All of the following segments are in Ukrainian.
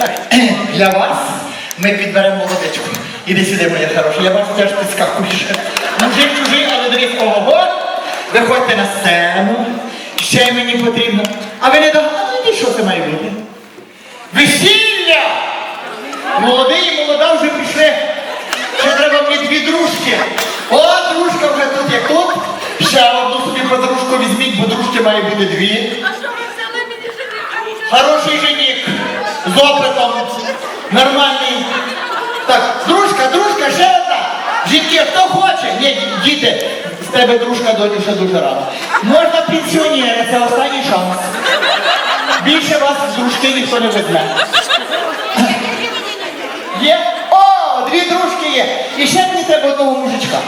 Так, для вас ми підберемо молодечку. Іди сюди, моя хороша, я вас теж підскакуєш. Мужик чужий, але дивись, ого, виходьте на сцену. Ще мені потрібно. А ви не догадуєте, що це має бути? Весілля! Молодий і молода вже пішли. Ще треба мені дві дружки. О, дружка вже тут як тут. Ще одну собі подружку візьміть, бо дружки має бути дві. А що ви взяли мені жениха? Хороший жених. З опитом. Нормальний. Так, дружка, дружка, ще одна. Жінки, хто хоче? Ні, діти, з тебе дружка доню ще дуже рано. Можна пенсіонери, це останній шанс. Більше вас з дружки ніхто не візьме. Є? О, дві дружки є. І ще мені треба одного мужичка.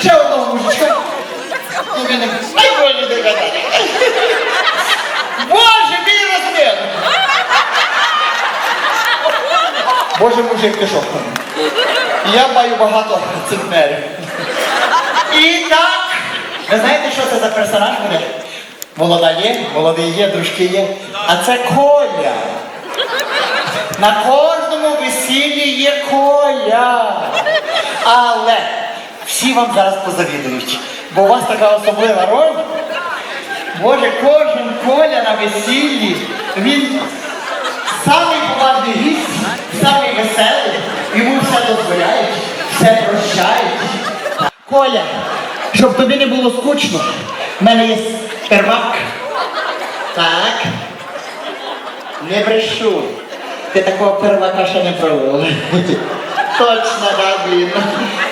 Ще одного мужичка. Ну, Ай. Боже, мій розмір! Боже, мужик, що? Я маю багато центнерів. І так, ви знаєте, що це за персонаж буде? Молода є, молодий є, дружки є. А це Коля. На кожному весіллі є Коля. Але всі вам зараз позавідують, бо у вас така особлива роль. Боже, кожен Коля на весіллі, він самий Коля, щоб тобі не було скучно, в мене є первак. Так. Не брешу. Ти такого первака ще не пробував. Точно, да, блін.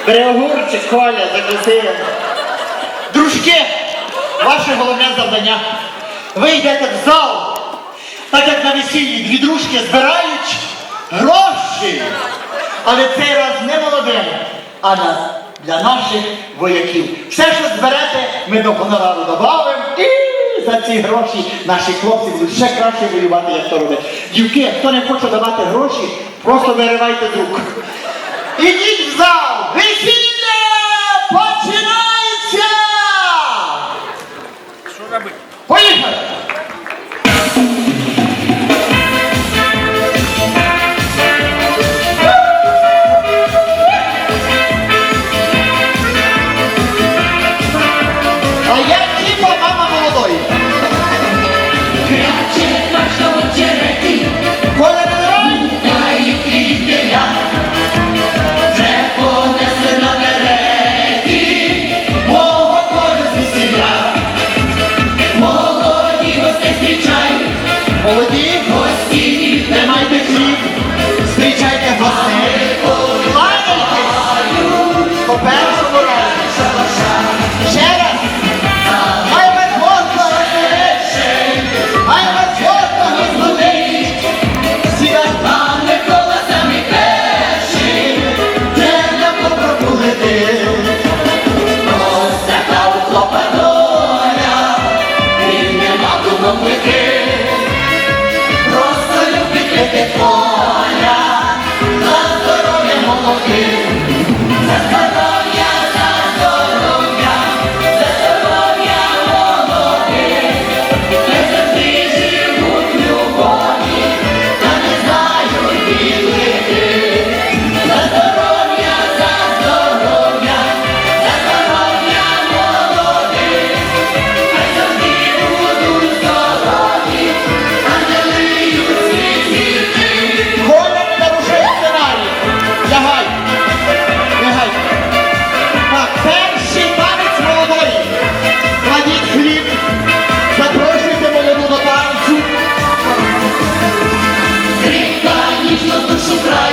Бери Коля, закусив. Дружки, ваше головне завдання. Ви йдете в зал, так як на весіллі дві дружки збирають гроші. Але цей раз не молодим, а на, для наших вояків. Все, що зберете, ми до гонорару додамо. І за ці гроші наші хлопці будуть ще краще воювати, як то робить. Дівки, хто не хоче давати гроші, просто виривайте з рук. Ідіть в зал! Весілля починається! Що робити? Поїхали! faithful. душі прав.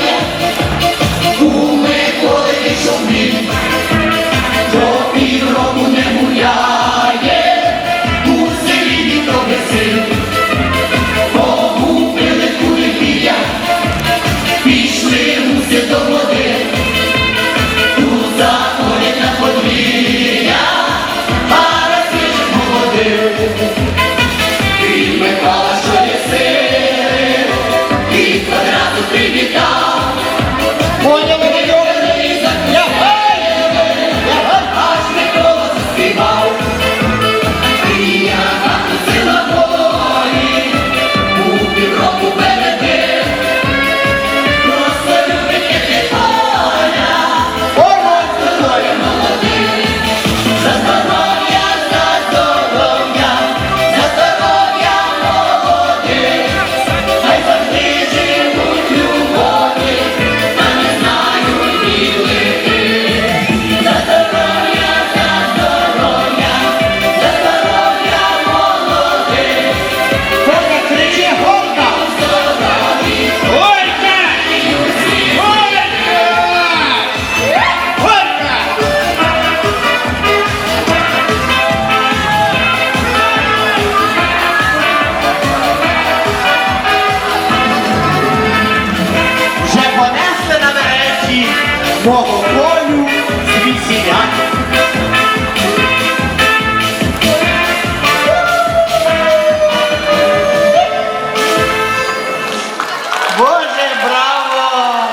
Боже, браво!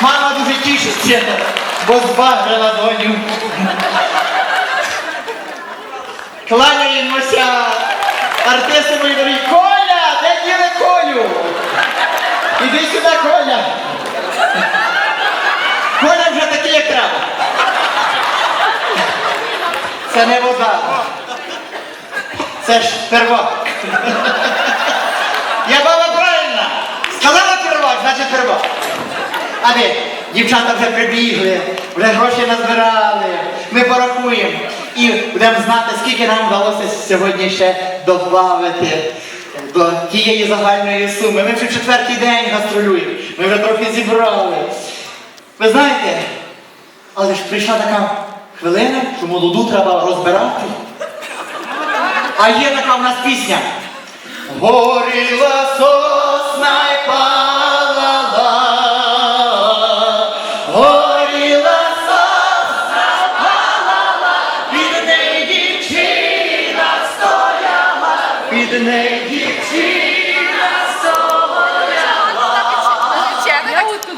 Мама дуже тішиться, бо збагрила доню. Кланяємося артисти мої дорогі. Коля! Де діли Колю? Іди сюди, Коля. Коля вже такий, як треба. Це не вода. Це ж первак. Я баба правильна. Сказала первак, значить первак. А де? Дівчата вже прибігли, вже гроші назбирали. Ми порахуємо і будемо знати, скільки нам вдалося сьогодні ще додати до тієї загальної суми. Ми вже четвертий день гастролюємо. Ми вже трохи зібрали. Ви знаєте, але ж прийшла така хвилина, що молоду треба розбирати. А є така в нас пісня. Горіла сосна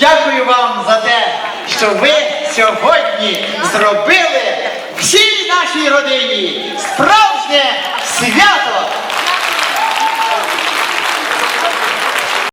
Дякую вам за те, що ви сьогодні зробили всій нашій родині справжнє свято